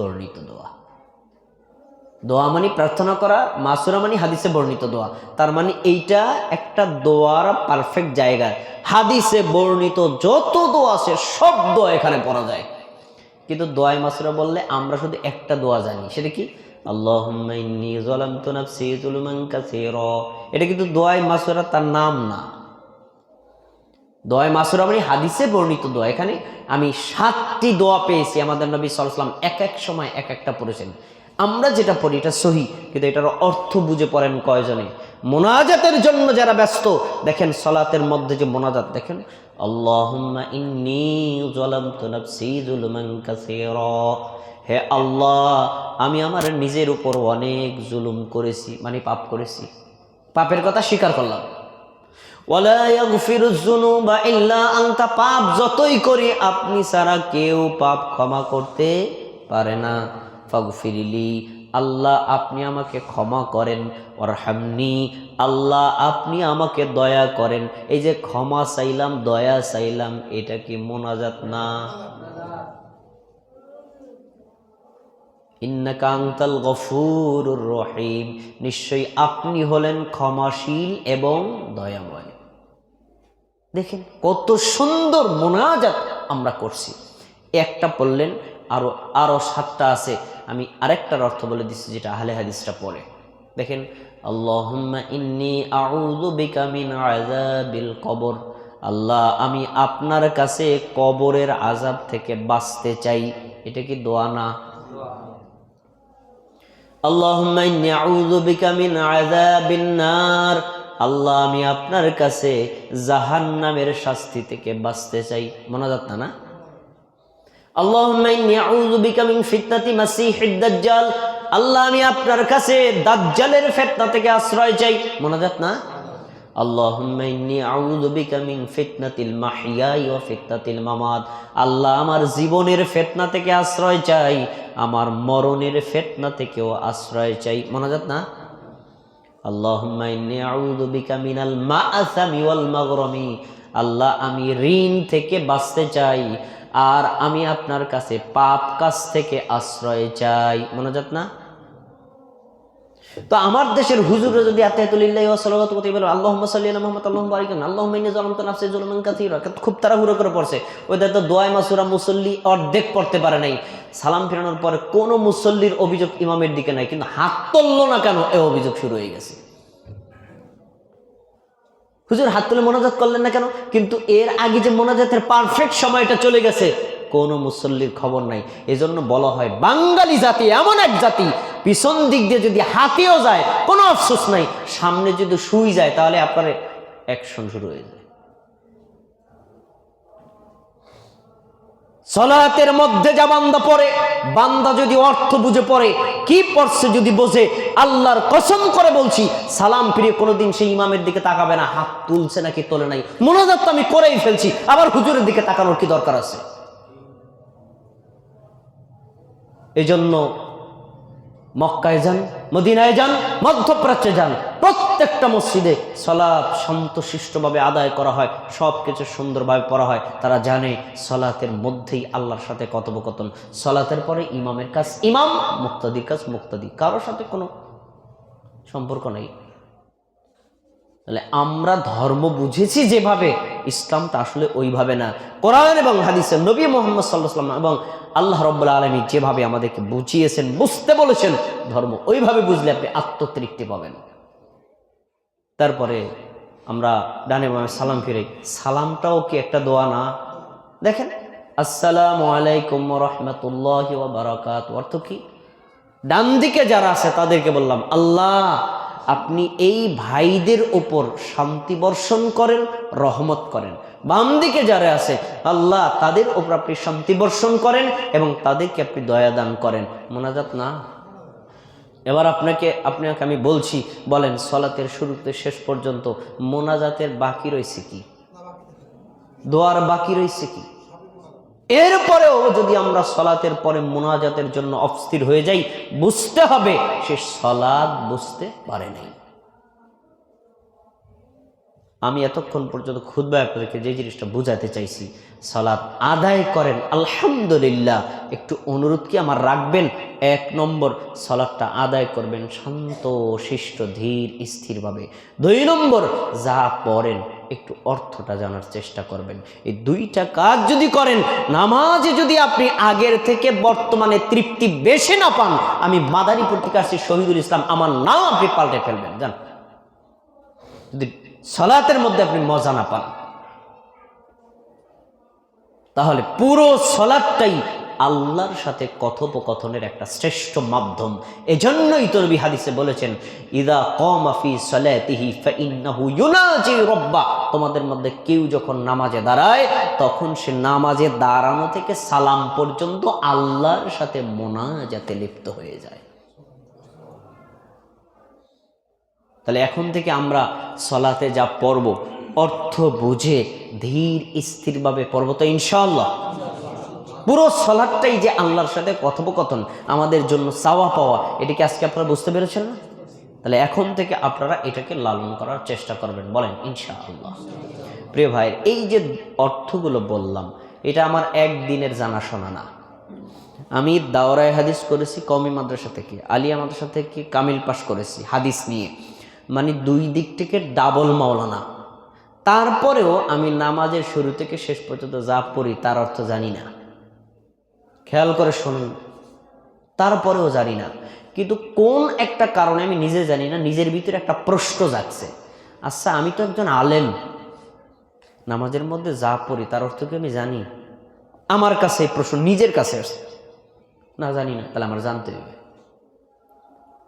বর্ণিত দোয়া। দোয়া মানে প্রার্থনা করা, মাসুরা মানে হাদিসে বর্ণিত দোয়া। তার মানে এইটা একটা দোয়ার পারফেক্ট জায়গা। হাদিসে বর্ণিত যত দোয়া আছে, সব দোয়া এখানে পড়া যায়। কিন্তু দোয়াই মাসুরা বললে, আমরা শুধু একটা দোয়া জানি। সেটা কি? আল্লাহ এটা কিন্তু দোয়াই মাসুরা তার নাম না। দোয়াই মাসুর আমি হাদিসে বর্ণিত দোয়া। এখানে আমি সাতটি দোয়া পেয়েছি, আমাদের নবী সাল্লাম এক এক সময় এক একটা পড়েছেন। আমরা যেটা পড়ি এটা সহি, কিন্তু এটার অর্থ বুঝে পড়েন কয়জনে? মোনাজাতের জন্য যারা ব্যস্ত, দেখেন সলাতের মধ্যে যে মোনাজাত, দেখেন হে আল্লাহ, আমি আমার নিজের উপর অনেক জুলুম করেছি মানে পাপ করেছি। পাপের কথা স্বীকার করলাম। পাপ যতই করি আপনি কেউ পাপ ক্ষমা করতে পারে না। ফাগফিরিলি, আল্লাহ আপনি আমাকে ক্ষমা করেন ওরহামনি আল্লাহ আপনি আমাকে দয়া করেন। এই যে ক্ষমা চাইলাম, দয়া চাইলাম, এটা কি মোনাজাত না? ইন্নাকান্তাল গফুরুর রহিম। নিশ্চয়ই আপনি হলেন ক্ষমাশীল এবং দয়াময়। দেখেন কত সুন্দর মোনাজাত আমরা করছি। একটা পড়লেন, আরও আরও সাতটা আছে। আমি আরেকটার অর্থ বলে দিচ্ছি যেটা আহলে হাদিসটা পড়ে। দেখেন কবর। আল্লাহ, আমি আপনার কাছে কবরের আজাব থেকে বাঁচতে চাই। এটা কি দোয়া না? আল্লাহুম্মা ইন্নী আউযু বিকা আল্লাহ, আমি আপনার কাছে জাহান্নামের শাস্তি থেকে বাঁচতে চাই। মনে না? না আল্লাহ, আমি আপনার কাছে দাজ্জালের থেকে আশ্রয় চাই। মিন আল্লাহ, আমার জীবনের ফিতনা থেকে আশ্রয় চাই, আমার মরণের ফিতনা থেকেও আশ্রয় চাই। মনে যাত না? ওয়াল আল্লাহ, আমি ঋণ থেকে বাঁচতে চাই আর আমি আপনার কাছে পাপ কাজ থেকে আশ্রয় চাই। মনোজাত না? তো আমার দেশের হুজুরে যদি খুব তাড়াহুড়ো করে পড়ছে। ওদের তো দোয়া মাসুরা মুসল্লি অর্ধেক পড়তে পারে নাই। সালাম ফেরানোর পরে কোনো মুসল্লির অভিযোগ ইমামের দিকে নাই, কিন্তু হাত তুললো না কেন? এ অভিযোগ শুরু হয়ে গেছে। হুজুর, হাত তুলে মোনাজাত করলেন না কেন? কিন্তু এর আগে যে মোনাজাতের পারফেক্ট সময়টা চলে গেছে, কোনো মুসল্লির খবর নাই। এজন্য বলা হয়, বাঙালি জাতি এমন এক জাতি পিছন দিক দিয়ে যদি হাতেও যায়, কোনো আফসোস নাই। সামনে যদি শুই যায়, তাহলে আপনার অ্যাকশন শুরু হয়ে যায়। সলাতের মধ্যে যা বান্দা পড়ে, বান্দা যদি অর্থ বুঝে পড়ে, কি পড়ছে যদি বোঝে, আল্লাহর কসম করে বলছি, সালাম ফিরে কোনোদিন সেই ইমামের দিকে তাকাবে না, হাত তুলছে নাকি তোলে নাই। মনোজাত আমি করেই ফেলছি, আবার হুজুরের দিকে তাকানোর কি দরকার আছে? এই জন্য মক্কায় যান, মদিনায় যান, মধ্যপ্রাচ্যে যান, প্রত্যেকটা মসজিদে সলাপ শান্তশিষ্টভাবে আদায় করা হয় সব কিছু সুন্দরভাবে পড়া হয়। তারা জানে সলাতের মধ্যেই আল্লাহর সাথে কথোপকথন। সলাতের পরে ইমামের কাজ ইমাম, মুক্তাদির কাজ মুক্তাদি। কারোর সাথে কোনো সম্পর্ক নেই। তাহলে আমরা ধর্ম বুঝেছি যেভাবে ইসলামটা আসলে ওইভাবে না। কোরআন এবং হাদিসের নবী মোহাম্মদ সাল্লাহ সাল্লাম এবং আল্লাহ রব্বুল্লা আলমী যেভাবে আমাদেরকে বুঝিয়েছেন, বুঝতে বলেছেন, ধর্ম ওইভাবে বুঝলে আপনি আত্মতৃপ্তি পাবেন। তারপরে আমরা ডানে বামে সালাম ফিরে সালামটাও কি একটা দোয়া না? দেখেন, আসসালামু আলাইকুম রহমতুল্লাহ বারাকাত অর্থ কি? ডান দিকে যারা আছে তাদেরকে বললাম, আল্লাহ আপনি এই ভাইদের ওপর শান্তি বর্ষণ করেন, রহমত করেন। বাম দিকে যারা আছে, আল্লাহ তাদের ওপর আপনি শান্তি বর্ষণ করেন এবং তাদেরকে আপনি দয়া দান করেন। মোনাজাত না? এবার আপনাকে আপনাকে আমি বলছি, বলেন, সলাতের শুরুতে শেষ পর্যন্ত মোনাজাতের বাকি রয়েছে কি? দোয়ার বাকি রয়েছে কি? এরপরেও যদি আমরা সলাতের পরে মোনাজাতের জন্য অস্থির হয়ে যাই, বুঝতে হবে সে সলাদ বুঝতে পারে নাই। আমি এতক্ষণ পর্যন্ত খুদ্া আপনাদেরকে যে জিনিসটা বুঝাতে চাইছি, সালাত আদায় করেন, আলহামদুলিল্লাহ, একটু অনুরোধ কি আমার রাখবেন? এক নম্বর সালাদটা আদায় করবেন শান্ত, শিষ্ট, ধীর, স্থিরভাবে। দুই নম্বর, যা পড়েন একটু অর্থটা জানার চেষ্টা করবেন। এই দুইটা কাজ যদি করেন, নামাজে যদি আপনি আগের থেকে বর্তমানে তৃপ্তি বেশি না পান, আমি মাদারী পত্রিকা আসছি, শহীদুল ইসলাম, আমার নাম আপনি পাল্টে ফেলবেন, জান। যদি সলাতের মধ্যে আপনি মজা না পান, তাহলে পুরো সলাদটাই আল্লাহর সাথে কথোপকথনের একটা শ্রেষ্ঠ মাধ্যম। এজন্যই তরবি হাদিসে বলেছেন, ইদা কমাফি সলাতিহি ফাইন্নাহু রব্বা। তোমাদের মধ্যে কেউ যখন নামাজে দাঁড়ায়, তখন সে নামাজে দাঁড়ানো থেকে সালাম পর্যন্ত আল্লাহর সাথে মোনাজাতে লিপ্ত হয়ে যায়। তাহলে এখন থেকে আমরা সলাতে যা পড়ব, অর্থ বুঝে ধীর স্থিরভাবে পড়ব তো ইনশাআল্লাহ। পুরো সলাদটাই যে আল্লাহর সাথে কথোপকথন, আমাদের জন্য চাওয়া পাওয়া এটাকে আজকে আপনারা বুঝতে পেরেছেন না? তাহলে এখন থেকে আপনারা এটাকে লালন করার চেষ্টা করবেন, বলেন, ইনশাআল্লাহ। প্রিয় ভাই এই যে অর্থগুলো বললাম, এটা আমার একদিনের জানাশোনা না। আমি দাওরায় হাদিস করেছি কমি মাদ্রাসা থেকে, আলিয়া মাদ্রাসা থেকে কামিল পাশ করেছি, হাদিস নিয়ে। মানে দুই দিক থেকে ডাবল মাওলানা। তারপরেও আমি নামাজের শুরু থেকে শেষ পর্যন্ত যা পড়ি, তার অর্থ জানি না। খেয়াল করে শুনুন তারপরেও জানি না। কিন্তু কোন একটা কারণে আমি নিজে জানি না, নিজের ভিতরে একটা প্রশ্ন যাচ্ছে আচ্ছা আমি তো একজন আলেম। নামাজের মধ্যে যা পড়ি, তার অর্থ কি আমি জানি? আমার কাছে এই প্রশ্ন নিজের কাছে আসছে না, জানি না, তাহলে আমার জানতে হবে।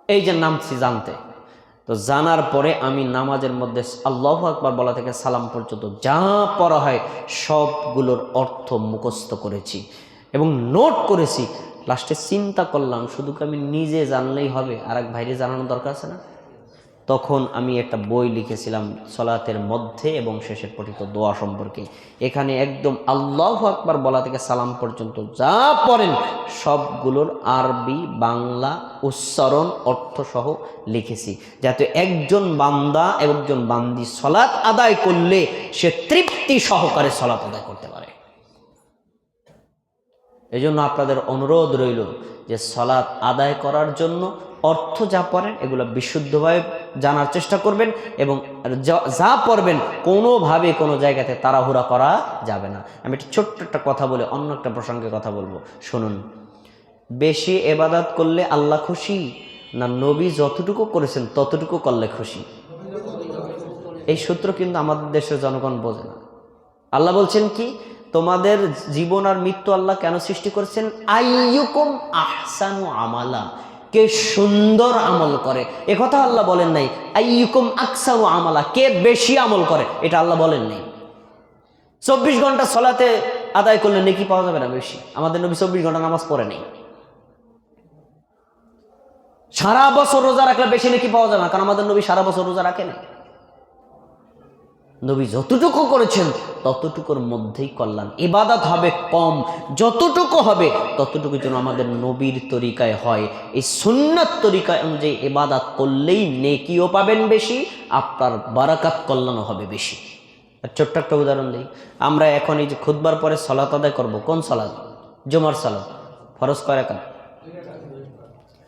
এই যে নামছি জানতে। তো জানার পরে আমি নামাজের মধ্যে আল্লাহ আকবার বলা থেকে সালাম পর্যন্ত যা পড়া হয়, সবগুলোর অর্থ মুখস্থ করেছি। এবং নোট করেছি লাস্টে চিন্তা করলাম, শুধু আমি নিজে জানলেই হবে আর এক ভাইরে জানানোর দরকার আছে না? তখন আমি একটা বই লিখেছিলাম, সলাতের মধ্যে এবং শেষে পঠিত দোয়া সম্পর্কে। এখানে একদম আল্লাহ আকবার বলা থেকে সালাম পর্যন্ত যা পড়েন, সবগুলোর আরবি, বাংলা, উচ্চারণ, অর্থসহ লিখেছি। যাতে একজন বান্দা, একজন বান্দি সলাৎ আদায় করলে সে তৃপ্তি সহকারে সলাৎ আদায় করতে পারে। এই জন্য আপনাদের অনুরোধ রইল যে সলাৎ আদায় করার জন্য অর্থ যা পড়েন, এগুলো বিশুদ্ধভাবে জানার চেষ্টা করবেন এবং যা- যা পড়বেন কোনোভাবে কোনো জায়গাতে তাড়াহুড়া করা যাবে না। আমি একটা ছোট্ট একটা কথা বলে অন্য একটা প্রসঙ্গে কথা বলব। শুনুন, বেশি এবাদাত করলে আল্লাহ খুশি না নবী যতটুকু করেছেন ততটুকু করলে খুশি? এই সূত্র কিন্তু আমাদের দেশের জনগণ বোঝে না। আল্লাহ বলছেন কি তোমাদের জীবন আর মৃত্যু আল্লাহ কেন সৃষ্টি করেছেন? আইয়ুকুম আহসানু আমালা। কে সুন্দর আমল করে। এ কথা আল্লাহ বলেন নাই, আইয়ুকুম আকসানু আমালা। কে বেশি আমল করে, এটা আল্লাহ বলেন নাই। চব্বিশ ঘণ্টা সলাতে আদায় করলে নেকি পাওয়া যাবে না বেশি। আমাদের নবী চব্বিশ ঘণ্টা নামাজ পড়ে নেই। সারা বছর রোজা রাখলে বেশি নাকি পাওয়া যাবে না, কারণ আমাদের নবী সারা বছর রোজা রাখে না নবী যতটুকু করেছেন, ততটুকুর মধ্যেই কল্যাণ। ইবাদত হবে কম, যতটুকু হবে, ততটুকু যেন আমাদের নবীর তরিকায় হয়। এই সুন্নত তরিকায় অনুযায়ী ইবাদত করলেই নেকিও পাবেন বেশি, আপনার বারাকাত কল্যাণও হবে বেশি। আর ছোট্ট একটা উদাহরণ দিই। আমরা এখন এই যে খুদবার পরে সলাত আদায় করব, কোন সলাত? জুমার সলাত। ফরজ কার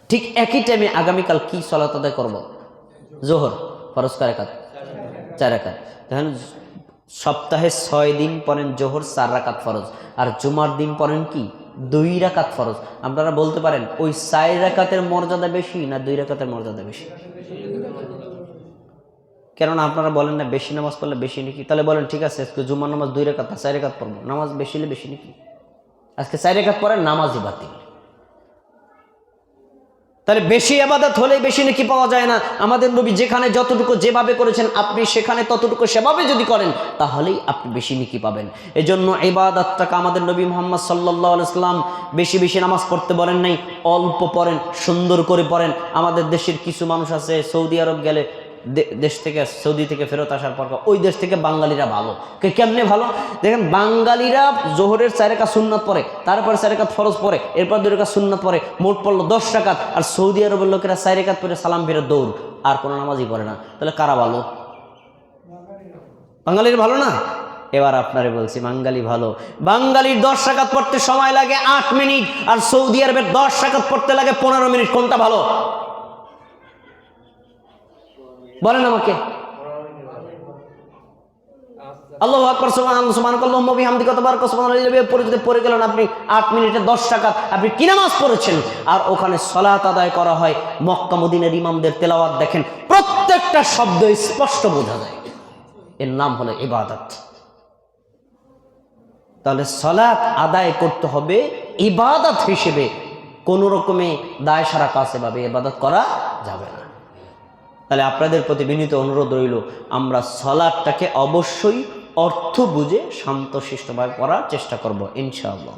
ঠিক একই টাইমে আগামীকাল কি সলাত আদায় করব? জোহর। ফরজ কয় কাত চার রাকাত। দেখেন সপ্তাহে ছয় দিন পড়েন জোহর, চার রাকাত ফরজ। আর জুমার দিন পড়েন কি? দুই রাকাত ফরজ। আপনারা বলতে পারেন, ওই চার রাকাতের মর্যাদা বেশি না দুই রাকাতের মর্যাদা বেশি? কেননা আপনারা বলেন না, বেশি নামাজ পড়লে বেশি নাকি? তাহলে বলেন, ঠিক আছে, আজকে জুমার নামাজ দুই রেখাত চার রেখাত পড়ব। নামাজ বেশি হলে বেশি নাকি? আজকে চার রেখাত পড়েন, নামাজই বাতিল। তাহলে বেশি আবাদত হলে বেশি নাকি পাওয়া যায় না। আমাদের নবী যেখানে যতটুকু যেভাবে করেছেন, আপনি সেখানে ততটুকু সেভাবে যদি করেন, তাহলেই আপনি বেশি নাকি পাবেন। এজন্য এবাদতটাকে আমাদের নবী মোহাম্মদ সাল্লাহ ইসলাম বেশি বেশি নামাজ পড়তে বলেন নাই, অল্প পড়েন, সুন্দর করে পড়েন। আমাদের দেশের কিছু মানুষ আছে, সৌদি আরব গেলে দেশ থেকে সৌদি থেকে ফেরত আসার পর ওই দেশ থেকে বাঙালিরা ভালো। কে কেমনে ভালো? দেখেন, বাঙালিরা জোহরের চারেকা সুন্নত পরে তারপরে চারেকাত ফরজ পরে এরপর দুই রেখা সুন্নত পরে মোট পড়ল দশ টাকাত আর সৌদি আরবের লোকেরা চারেকাত পরে সালাম ফেরত দৌড়, আর কোনো নামাজই পড়ে না। তাহলে কারা ভালো? বাঙালির ভালো না? এবার আপনারে বলছি, বাঙালি ভালো। বাঙালির দশ টাকাত পড়তে সময় লাগে আট মিনিট, আর সৌদি আরবের দশ টাকাত পড়তে লাগে পনেরো মিনিট। কোনটা ভালো? বলেন আমাকে। আল্লাহ আকবর সুবহান সুবহান সুবহানাল্লাহি পরে যদি পড়ে গেলেন আপনি আট মিনিটে দশ টাকা আপনি কি নামাজ পড়েছেন? আর ওখানে সলাত আদায় করা হয়, মক্কা মদিনের ইমামদের তেলাওয়াত দেখেন, প্রত্যেকটা শব্দ স্পষ্ট বোঝা যায়। এর নাম হলো ইবাদত। তাহলে সলাৎ আদায় করতে হবে ইবাদত হিসেবে। কোনো রকমে দায় সারা কাছে ভাবে ইবাদত করা যাবে না। তাহলে আপনাদের প্রতি বিনীত অনুরোধ রইল, আমরা সলাদটাকে অবশ্যই অর্থ বুঝে শান্তশিষ্টভাবে করার চেষ্টা করব, ইনশাআল্লাহ।